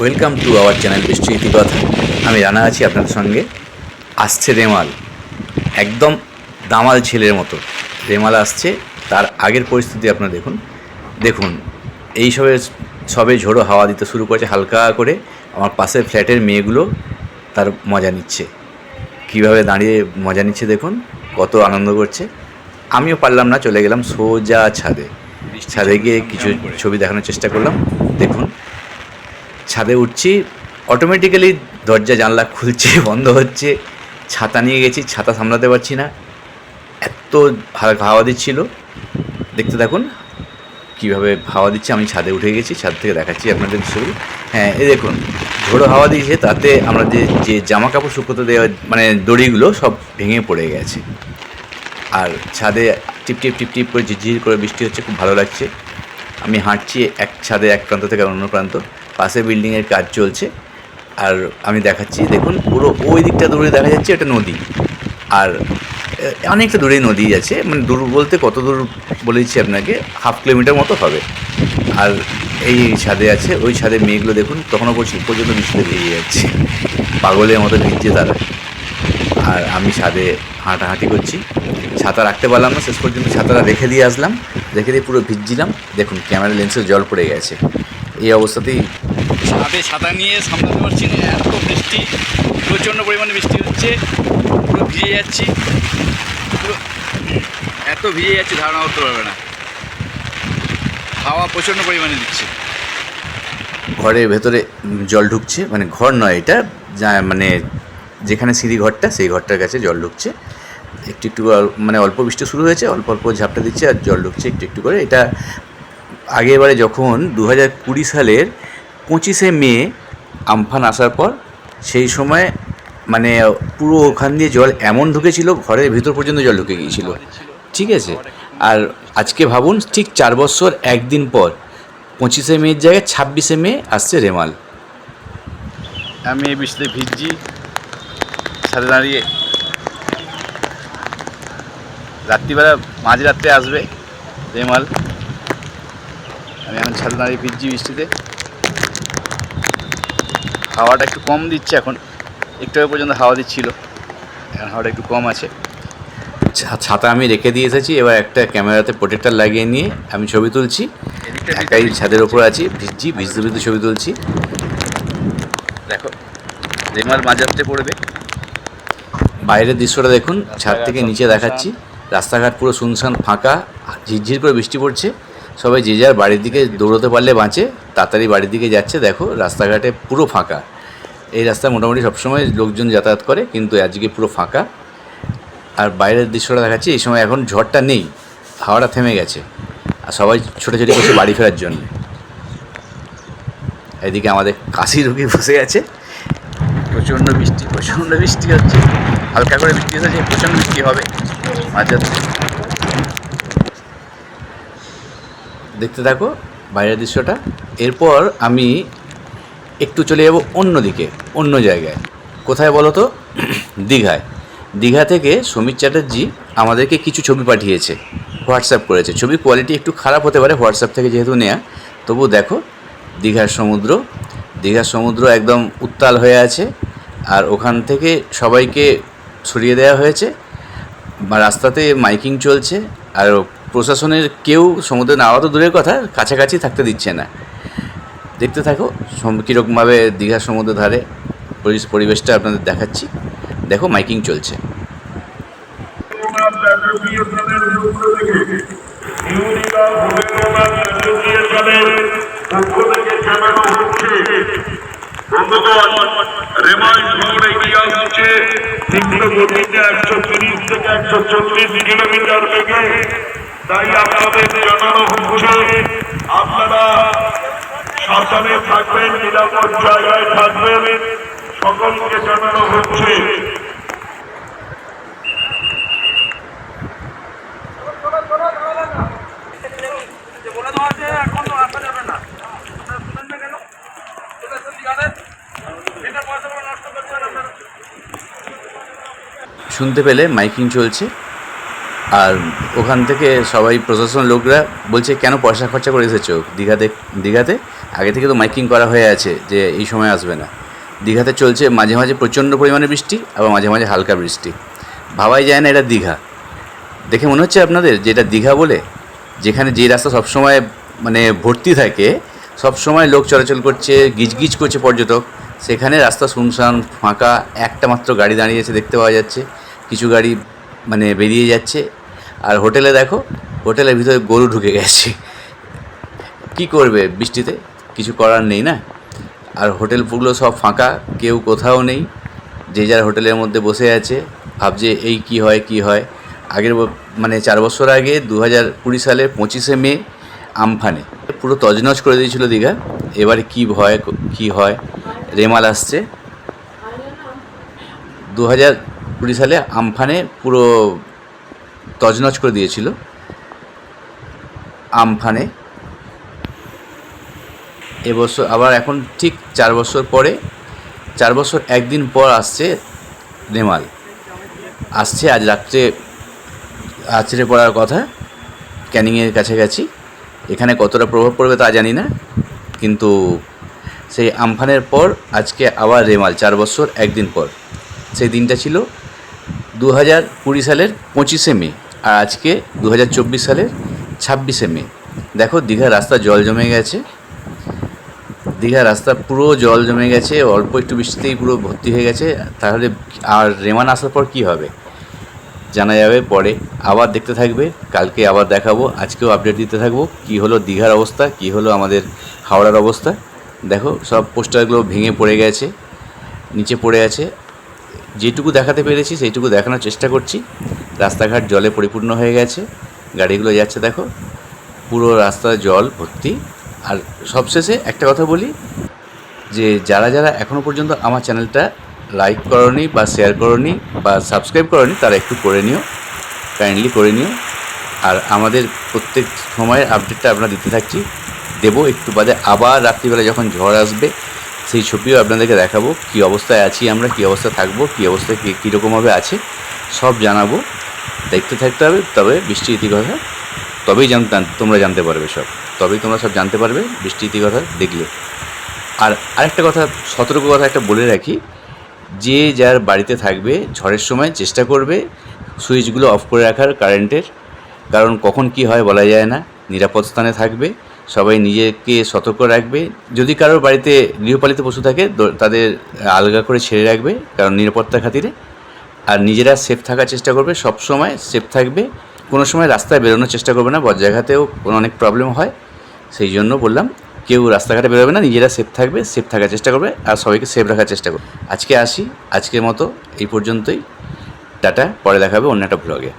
Welcome to our channel বৃষ্টি ইতিকথা আমি রানা আছি আপনাদের সঙ্গে। আসছে রেমাল। একদম দামাল ছেলের মতো। রেমাল আসছে তার আগের পরিস্থিতি আপনারা দেখুন। দেখুন এই সবে সবে ঝোড়ো হাওয়া দিতে শুরু করেছে হালকা করে। আমার পাশের ফ্ল্যাটের মেয়েগুলো তার মজা নিচ্ছে। কীভাবে দাঁড়িয়ে মজা নিচ্ছে দেখুন কত আনন্দ করছে। আমিও পারলাম না চলে গেলাম সোজা ছাদে। ছাদে গিয়ে কিছু ছবি দেখানোর চেষ্টা করলাম। দেখুন ছাদে উঠছি অটোমেটিক্যালি দরজা জানলা খুলছে, বন্ধ হচ্ছে, ছাতা নিয়ে গেছি, ছাতা সামলাতে পারছি না। এত হাওয়া দিচ্ছিল। দেখতে থাকুন, কীভাবে হাওয়া দিচ্ছে, আমি ছাদে উঠে গেছি, ছাদ থেকে দেখাচ্ছি আপনাদের ছবি। হ্যাঁ এই দেখুন, ঝোড়ো হাওয়া দিয়েছে, তাতে আমরা যে যে জামা কাপড় শুকোতে দেওয়া মানে দড়িগুলো সব ভেঙে পড়ে গেছে। আর ছাদে টিপ টিপ টিপ টিপ করে ঝিরঝির করে বৃষ্টি হচ্ছে, খুব ভালো লাগছে। আমি হাঁটছি এক ছাদে এক প্রান্ত থেকে অন্য প্রান্ত। পাশে বিল্ডিংয়ের কাজ চলছে। আর আমি দেখাচ্ছি, দেখুন, পুরো ওই দিকটা দূরে দেখা যাচ্ছে, এটা নদী। আর অনেকটা দূরেই নদী আছে মানে দূর বলতে কত দূর বলেছি আপনাকে হাফ কিলোমিটার মতো হবে। আর এই ছাদে আছে, ওই ছাদে মেয়েগুলো দেখুন, তখনও পর্যন্ত পর্যন্ত বৃষ্টিতে ভিজে যাচ্ছে। পাগলের মতো ভিজছে তারা। আর আমি ছাদে হাঁটাহাঁটি করছি। ছাতা রাখতে পারলাম না, শেষ পর্যন্ত ছাতাটা রেখে দিয়ে আসলাম। রেখে দিয়ে পুরো ভিজছিলাম। দেখুন ক্যামেরা লেন্সের জল পড়ে গেছে। এই অবস্থাতেই ছাদে ছাতা নিয়ে সামলাতে পারছি না। এত বৃষ্টি, প্রচণ্ড পরিমাণে বৃষ্টি হচ্ছে। পুরো ভিজে যাচ্ছি। এত ভিজে যাচ্ছে, ধারণা করতে পারবে না। হাওয়া প্রচণ্ড পরিমাণে দিচ্ছে। ঘরের ভেতরে জল ঢুকছে মানে ঘর নয় এটা, যা মানে যেখানে সিঁড়ি ঘরটা, সেই ঘরটার কাছে জল ঢুকছে। একটু একটু মানে অল্প বৃষ্টি শুরু হয়েছে, অল্প অল্প ঝাপটা দিচ্ছে আর জল ঢুকছে একটু একটু করে। এটা আগেরবারে যখন দু হাজার কুড়ি সালের পঁচিশে মে আমফান আসার পর সেই সময় মানে পুরো ওখান দিয়ে জল এমন ঢুকেছিল, ঘরের ভিতর পর্যন্ত জল ঢুকে গিয়েছিল। ঠিক আছে? আর আজকে ভাবুন, ঠিক চার বছর একদিন পর পঁচিশে মের জায়গায় ছাব্বিশে মে আসছে রেমাল। আমি এই বৃষ্টিতে ভিজছি ছাদে দাঁড়িয়ে। রাত্রিবেলা মাঝরাত্রে আসবে রেমাল। আমি এখন ছাদে দাঁড়িয়ে ভিজছি বৃষ্টিতে। হাওয়াটা একটু কম দিচ্ছে এখন। একটু আগে পর্যন্ত হাওয়া দিচ্ছিল। এখন হাওয়াটা একটু কম আছে। ছা- ছাতা আমি রেখে দিয়ে এসেছি। এবার একটা ক্যামেরাতে প্রোটেক্টার লাগিয়ে নিয়ে আমি ছবি তুলছি। একাই ছাদের ওপর আছি। ভিজছি ভিজতে ভিজতে ছবি তুলছি। দেখো রেমার মাঝরাত্রে পড়বে। বাইরের দৃশ্যটা দেখুন। ছাদ থেকে নিচে দেখাচ্ছি। রাস্তাঘাট পুরো শুনশান ফাঁকা। ঝিরঝির করে বৃষ্টি পড়ছে। সবাই যে যার বাড়ির দিকে দৌড়তে পারলে বাঁচে, তাড়াতাড়ি বাড়ির দিকে যাচ্ছে, দেখো রাস্তাঘাটে পুরো ফাঁকা। এই রাস্তায় মোটামুটি সবসময় লোকজন যাতায়াত করে, কিন্তু আজকে পুরো ফাঁকা। আর বাইরের দৃশ্যটা দেখাচ্ছি, এই সময় এখন ঝড়টা নেই, হাওয়াটা থেমে গেছে। আর সবাই ছোটাছুটি করছে বাড়ি ফেরার জন্য। এদিকে আমাদের কাশি রুগী বসে আছে। প্রচণ্ড বৃষ্টি প্রচণ্ড বৃষ্টি হচ্ছে। হালকা করে বৃষ্টি হচ্ছে, প্রচণ্ড বৃষ্টি হবে। মাঝরাত্রে দেখতে থাকো, বাইরের দৃশ্যটা। এরপর আমি একটু চলে যাব অন্যদিকে, অন্য জায়গায়। কোথায় বলো তো? দীঘায়। দীঘা থেকে সমীর চ্যাটার্জি আমাদেরকে কিছু ছবি পাঠিয়েছে, হোয়াটসঅ্যাপ করেছে। ছবির কোয়ালিটি একটু খারাপ হতে পারে, হোয়াটসঅ্যাপ থেকে যেহেতু নেয়া। তবু দেখো, দীঘার সমুদ্র। দীঘার সমুদ্র একদম উত্তাল হয়ে আছে, আর ওখান থেকে সবাইকে সরিয়ে দেওয়া হয়েছে। রাস্তাতে মাইকিং চলছে আর প্রশাসনের কেউ সমুদ্রে নামা তো দূরের কথা, কাছাকাছি থাকতে দিচ্ছে না। দেখতে থাকো কীরকমভাবে দীঘার সমুদ্র ধারে পরি- পরিবেশটা আপনাদের দেখাচ্ছি। দেখো, মাইকিং চলছে। এগিয়ে আসছে। তীব্র গতিতে একশো তিরিশ থেকে একশো চল্লিশ কিলোমিটার বেগে। তাই আপনাদের জানানো হচ্ছে আপনারা সাবধানে থাকবেন, নিরাপদ জায়গায় থাকবেন। সকলকে জানানো হচ্ছে শুনতে পেলে মাইকিং চলছে। আর ওখান থেকে সবাই প্রশাসন লোকরা বলছে, কেন পয়সা খরচা করে এসেছ দীঘাতে? দীঘাতে? আগে থেকে তো মাইকিং করা হয়ে আছে যে এই সময় আসবে না। দীঘাতে চলছে মাঝে মাঝে প্রচণ্ড পরিমাণে বৃষ্টি, আবার মাঝে মাঝে হালকা বৃষ্টি। ভাবাই যায় না এটা দীঘা। দেখে মনে হচ্ছে আপনাদের যে এটা দীঘা বলে, যেখানে যে রাস্তা সবসময় মানে ভর্তি থাকে, সবসময় লোক চলাচল করছে, গিজগিজ করছে পর্যটক, সেখানে রাস্তা শুনশান ফাঁকা, একটা মাত্র গাড়ি দাঁড়িয়েছে দেখতে পাওয়া যাচ্ছে। কিছু গাড়ি মানে বেরিয়ে যাচ্ছে। আর হোটেলে দেখো, হোটেলের ভিতরে গরু ঢুকে গেছে। কি করবে বৃষ্টিতে? কিছু করার নেই না? আর হোটেলগুলো সব ফাঁকা, কেউ কোথাও নেই। যে যার হোটেলের মধ্যে বসে আছে, ভাবছে এই কি হয় কি হয়। আগের মানে চার বছর আগে দু হাজার কুড়ি সালের পঁচিশে মে, আমফানে পুরো তজনজ করে দিয়েছিল দীঘা। এবারে কি ভয়, কি হয়? রেমাল আসছে। দু হাজার সালে আমফানে পুরো তজনজ করে দিয়েছিল। আমফানে। এবছর আবার এখন ঠিক চার বছর পরে, চার বছর একদিন পর আসছে রেমাল আসছে আজ রাত্রে, আছড়ে পড়ার কথা ক্যানিংয়ের কাছাকাছি। এখানে কতটা প্রভাব পড়বে তা জানি না, কিন্তু সেই আমফানের পর আজকে আবার রেমাল চার বছর একদিন পর। সেই দিনটা ছিল দু হাজার কুড়ি সালের পঁচিশে মে আর আজকে দু হাজার চব্বিশ সালের ছাব্বিশে মে। দেখো দীঘার রাস্তা জল জমে গেছে। দীঘার রাস্তা পুরো জল জমে গেছে, অল্প একটু বৃষ্টিতেই পুরো ভর্তি হয়ে গেছে। তাহলে আর রেমান আসার পর কি হবে? জানা যাবে পরে। আবার দেখতে থাকবে, কালকে আবার দেখাবো। আজকেও আপডেট দিতে থাকব কি হলো দীঘার অবস্থা, কি হলো আমাদের হাওড়ার অবস্থা। দেখো, সব পোস্টারগুলো ভেঙে পড়ে গেছে, নিচে পড়ে আছে। যেটুকু দেখাতে পেরেছি, সেইটুকু দেখানোর চেষ্টা করছি। রাস্তাঘাট জলে পরিপূর্ণ হয়ে গেছে। গাড়িগুলো যাচ্ছে, দেখো। পুরো রাস্তা জল ভর্তি। আর সবশেষে একটা কথা বলি, যে যারা যারা এখনও পর্যন্ত আমার চ্যানেলটা লাইক করনি বা শেয়ার করনি বা সাবস্ক্রাইব করনি, তারা একটু করে নিও। কাইন্ডলি করে নিও। আর আমাদের প্রত্যেক সময়ের আপডেটটা আমরা দিতে থাকছি। দেবো একটু বাদে আবার রাত্রিবেলা যখন ঝড় আসবে সেই ছবিও আপনাদেরকে দেখাবো। কী অবস্থায় আছি আমরা, কী অবস্থায় থাকব, কী অবস্থায় কী, কীরকমভাবে আছে, সব জানাব। দেখতে থাকতে হবে, তবে বৃষ্টি ইতিকথা তবেই জানতে তোমরা জানতে পারবে সব। তবেই তোমরা সব জানতে পারবে, বৃষ্টি ইতিকথা দেখলে। আর আরেকটা কথা, সতর্ক কথা একটা বলে রাখি, যে যার বাড়িতে থাকবে, ঝড়ের সময় চেষ্টা করবে সুইচগুলো অফ করে রাখার কারেন্টের, কারণ কখন কি হয় বলা যায় না, নিরাপদ স্থানে থাকবে সবাই নিজেকে সতর্ক রাখবে। যদি কারোর বাড়িতে গৃহপালিত পশু থাকে তাদের আলগা করে ছেড়ে রাখবে, কারণ নিরাপত্তার খাতিরে। আর নিজেরা সেফ থাকার চেষ্টা করবে সব সময় সেফ থাকবে। কোনো সময় রাস্তায় বেরোনোর চেষ্টা করবে না বজ্রাঘাতেও কোনো অনেক প্রবলেম হয়। সেই জন্য বললাম, কেউ রাস্তাঘাটে বেরোবে না, নিজেরা সেফ থাকবে সেফ থাকার চেষ্টা করবে, আর সবাইকে সেফ রাখার চেষ্টা করবে। আজকে আসি, আজকের মতো এই পর্যন্তই। টাটা, পরে দেখাবে অন্য একটা ব্লগে